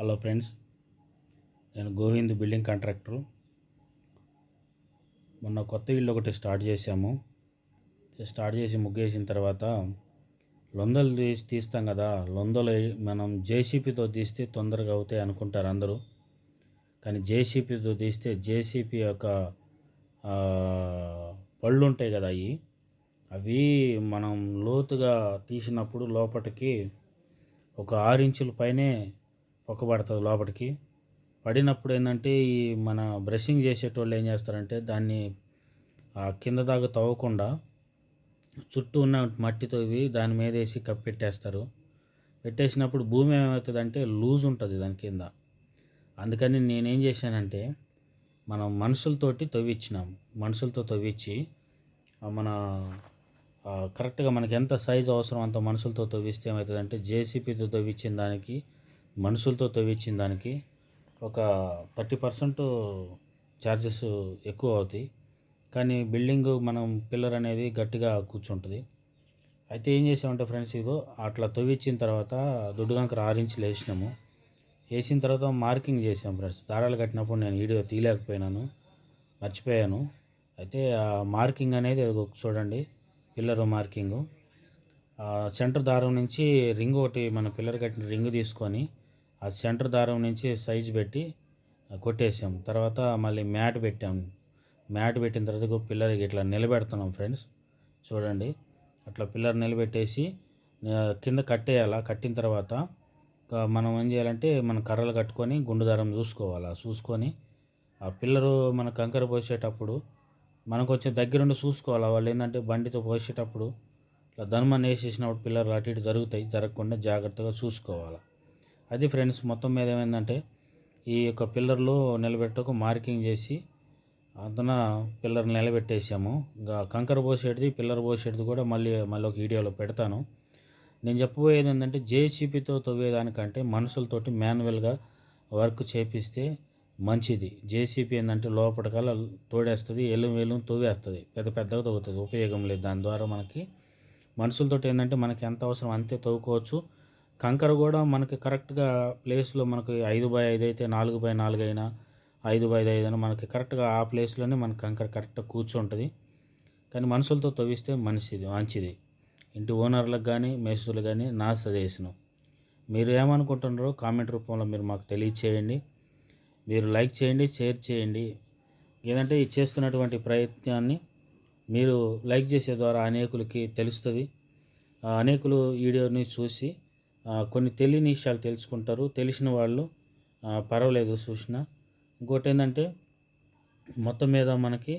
Hello friends నేను Govind building contractor. మొన్న కొత్త ఇల్లు ఒకటి స్టార్ట్ చేశాము. స్టార్ట్ చేసి ముగ్గేసిన తర్వాత లొందలు తీసి తీస్తాం కదా లొందలు మనం జేసీపీతో తీస్తే తొందరగా అవుతాయి అనుకుంటారు అందరూ. కానీ జేసీపీతో తీస్తే జేసీపీ యొక్క పళ్ళు ఉంటాయి కదా అవి అవి మనం లోతుగా తీసినప్పుడు లోపటికి ఒక ఆరు ఇంచుల పైనే పొక్కబడుతుంది లోపలికి పడినప్పుడు ఏంటంటే ఈ మన బ్రషింగ్ చేసేటోళ్ళు ఏం చేస్తారంటే దాన్ని ఆ కింద దాకా తవ్వకుండా చుట్టూ ఉన్న మట్టి తవ్వి దాని మీద వేసి కప్పెట్టేస్తారు పెట్టేసినప్పుడు భూమి ఏమవుతుందంటే లూజ్ ఉంటుంది దాని కింద. అందుకని నేనేం చేశానంటే మనం మనుషులతోటి తవ్విచ్చినాం. మనుషులతో తవ్వించి మన కరెక్ట్గా మనకి ఎంత సైజు అవసరం అంత మనుషులతో తవ్విస్తే ఏమవుతుందంటే జేసీపీతో తవ్వించిన దానికి మనుషులతో తవ్వించిన దానికి ఒక థర్టీ పర్సెంట్ ఛార్జెస్ ఎక్కువ అవుతాయి. కానీ బిల్డింగ్ మనం పిల్లర్ అనేది గట్టిగా కూర్చుంటుంది. అయితే ఏం చేసామంటే ఫ్రెండ్స్ ఇగో అట్లా తవ్వించిన తర్వాత దొడ్డుగంకర ఆరు ఇంచులు వేసినాము వేసిన తర్వాత మార్కింగ్ చేసాం ఫ్రెండ్స్. దారాలు కట్టినప్పుడు నేను వీడియో తీయలేకపోయినాను మర్చిపోయాను. అయితే ఆ మార్కింగ్ అనేది ఇదిగో చూడండి పిల్లర్ మార్కింగు. సెంటర్ దారం నుంచి రింగ్ ఒకటి మన పిల్లర్ కట్టిన రింగ్ తీసుకొని ఆ సెంటర్ దారం నుంచి సైజు పెట్టి కొట్టేసాం. తర్వాత మళ్ళీ మ్యాట్ పెట్టాం. మ్యాట్ పెట్టిన తర్వాత ఇగో పిల్లర్ ఇట్లా నిలబెడుతున్నాం ఫ్రెండ్స్. చూడండి. అట్లా పిల్లర్ నిలబెట్టేసి కింద కట్టేయాలా? కట్టిన తర్వాత మనం ఏం చేయాలంటే మనం కర్రలు కట్టుకొని గుండు దారం చూసుకోవాలి? చూసుకొని ఆ పిల్లరు మన కంకర పోసేటప్పుడు మనం కొంచెం దగ్గరుండి చూసుకోవాలి? వాళ్ళు ఏంటంటే బండితో పోసేటప్పుడు ఇట్లా ధనుమని వేసేసినప్పుడు పిల్లర్లు అటు ఇటు జరుగుతాయి. జరగకుండా జాగ్రత్తగా చూసుకోవాలి? అది ఫ్రెండ్స్ మొత్తం మీద ఏమైందంటే ఈ యొక్క పిల్లర్లు నిలబెట్టకు మార్కింగ్ చేసి అందున పిల్లర్ నిలబెట్టేసాము. ఇంకా కంకర పోసేటిది పిల్లర్ పోసేటిది కూడా మళ్ళీ మళ్ళీ ఒక వీడియోలో పెడతాను. నేను చెప్పబోయేది ఏంటంటే జేసీపీతో తవ్వేదానికంటే మనుషులతోటి మాన్యువల్గా వర్క్ చేపిస్తే మంచిది. జేసీపీ ఏంటంటే లోపలికల్లా తోడేస్తుంది ఎల్లు వేలు తవ్వేస్తుంది. పెద్ద పెద్దగా తవ్వుతుంది ఉపయోగం లేదు. దాని ద్వారా మనకి మనుషులతో ఏంటంటే మనకి ఎంత అవసరం అంతే తవ్వుకోవచ్చు. కంకర కూడా మనకి కరెక్ట్గా ప్లేస్లో మనకి ఐదు బై ఐదు అయితే నాలుగు బై నాలుగు అయినా ఐదు బై ఐదు అయినా మనకి కరెక్ట్గా ఆ ప్లేస్లోనే మన కంకర కరెక్ట్గా కూర్చుంటుంది. కానీ మనుషులతో తవ్విస్తే మంచిది మంచిది. ఇంటి ఓనర్లకు కానీ మేస్తులకు కానీ నా సజెషను మీరు ఏమనుకుంటున్నారో కామెంట్ రూపంలో మీరు మాకు తెలియచేయండి. మీరు లైక్ చేయండి షేర్ చేయండి. ఏదంటే ఈ చేస్తున్నటువంటి ప్రయత్నాన్ని మీరు లైక్ చేసే ద్వారా అనేకులకి తెలుస్తుంది. అనేకులు వీడియోని చూసి కొన్ని తెలియని విషయాలు తెలుసుకుంటారు. తెలిసిన వాళ్ళు పర్వాలేదు చూసిన ఇంకోటి ఏంటంటే మొత్తం మీద మనకి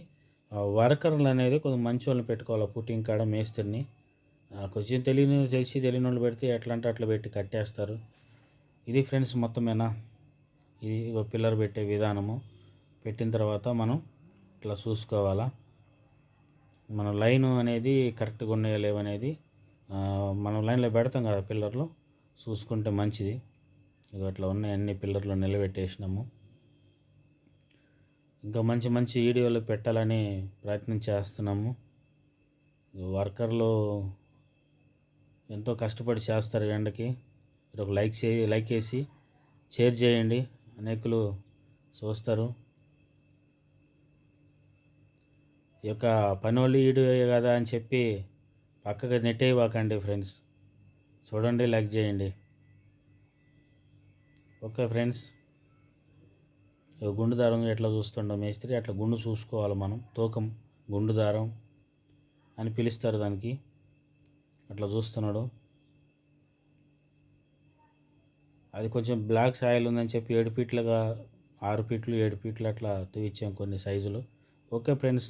వర్కర్లు అనేది కొంచెం మంచి వాళ్ళని పెట్టుకోవాలి పుట్టింగ్ కాడ మేస్త్రిని. కొంచెం తెలియని తెలిసి తెలియని వాళ్ళు పెడితే ఎట్లా అంటే అట్లా పెట్టి కట్టేస్తారు. ఇది ఫ్రెండ్స్ మొత్తమేనా ఇది ఒక పిల్లర్ పెట్టే విధానము. పెట్టిన తర్వాత మనం ఇట్లా చూసుకోవాలా. మన లైన్ అనేది కరెక్ట్గా ఉన్నాయో లేవనేది మనం లైన్లో పెడతాం కదా పిల్లర్లు. చూసుకుంటే మంచిది. ఇక అట్లా ఉన్నాయి అన్ని పిల్లర్లు నిలబెట్టేసినాము. ఇంకా మంచి మంచి వీడియోలు పెట్టాలని ప్రయత్నం చేస్తున్నాము. వర్కర్లు ఎంతో కష్టపడి చేస్తారు ఎండకి. మీరు ఒక లైక్ చే లైక్ వేసి షేర్ చేయండి. అనేకులు చూస్తారు. ఈ యొక్క పని వాళ్ళు వీడియో కదా అని చెప్పి పక్కగా నెట్టేయవాకండి ఫ్రెండ్స్. చూడండి లైక్ చేయండి. ఓకే ఫ్రెండ్స్ గుండు దారం ఎట్లా చూస్తుండో మేస్త్రి అట్లా గుండు చూసుకోవాలి మనం. తూకం గుండు దారం అని పిలుస్తారు దానికి. అట్లా చూస్తున్నాడు. అది కొంచెం బ్లాక్ సాయిల్ ఉందని చెప్పి ఏడు ఫీట్లుగా ఆరు ఫీట్లు ఏడు ఫీట్లు అట్లా తూవిచ్చాం కొన్ని సైజులు. Okay friends